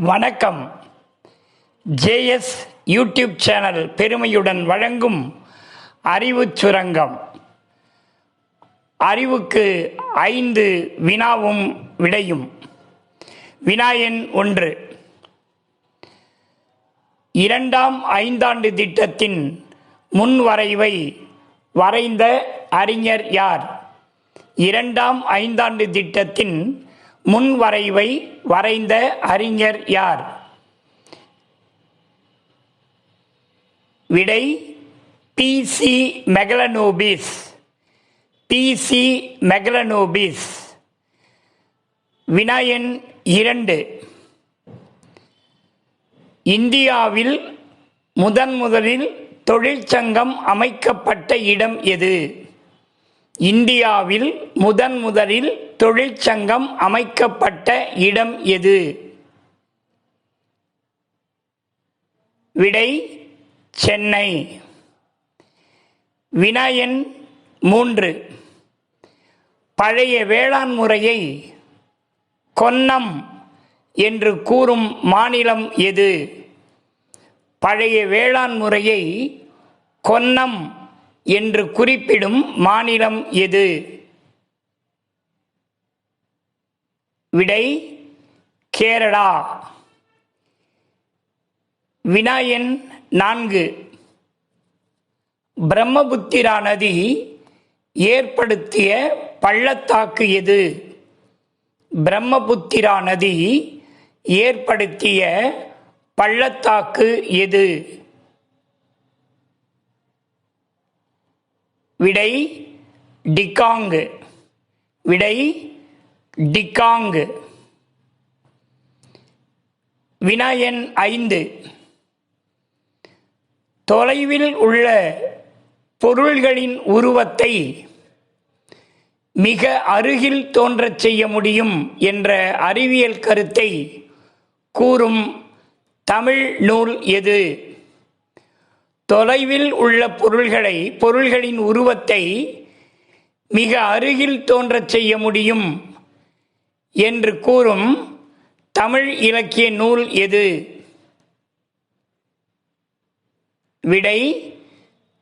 வணக்கம். JS YouTube channel பெருமையுடன் வழங்கும் அறிவுச் சுரங்கம். அறிவுக்கு ஐந்து வினாவும் விடையும். வினா எண் ஒன்று. இரண்டாம் ஐந்தாண்டு திட்டத்தின் முன்வரைவை வரைந்த அறிஞர் யார்? இரண்டாம் ஐந்தாண்டு திட்டத்தின் முன்வரைவை வரைந்த அறிஞர் யார்? விடை P C PC P C வினாயன் இரண்டு. இந்தியாவில் முதன் முதலில் தொழிற்சங்கம் அமைக்கப்பட்ட இடம் எது? இந்தியாவில் முதன் முதலில் தொழிற்சங்கம் அமைக்கப்பட்ட இடம் எது? விடை சென்னை. வினாயன் மூன்று. பழைய வேளாண் முறையை கொன்னம் என்று கூறும் மாநிலம் எது? பழைய வேளாண் முறையை கொன்னம் என்று குறிப்பிடும் மாநிலம் எது? விடை கேரளா. வினாயன் நான்கு. பிரம்மபுத்திரா நதி ஏற்படுத்திய பள்ளத்தாக்கு எது? பிரம்மபுத்திரா நதி ஏற்படுத்திய பள்ளத்தாக்கு எது? விடை டிகாங்கு. விடை டிகாங்கு. வினாயன் ஐந்து. தொலைவில் உள்ள பொருள்களின் உருவத்தை மிக அருகில் தோன்றச் செய்ய முடியும் என்ற அறிவியல் கருத்தை கூறும் தமிழ் நூல் எது? தொலைவில் உள்ள பொருள்களை பொருள்களின் உருவத்தை மிக அருகில் தோன்றச் செய்ய முடியும் என்று கூறும் தமிழ் இலக்கிய நூல் எது? விடை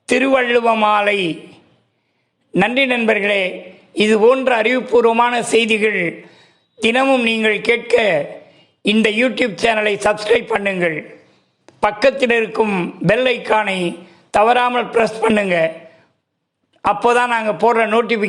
திருவள்ளுவமாலை நன்றி நண்பர்களே இது போன்ற அறிவுபூர்வமான செய்திகள் தினமும் நீங்கள் கேட்க இந்த யூடியூப் சேனலை சப்ஸ்கிரைப் பண்ணுங்கள். பக்கத்தில் இருக்கும் பெல் ஐக்கானை தவறாமல் ப்ரெஸ் பண்ணுங்க. அப்போதான் நாங்கள் போடுற நோட்டிஃபிகேஷன்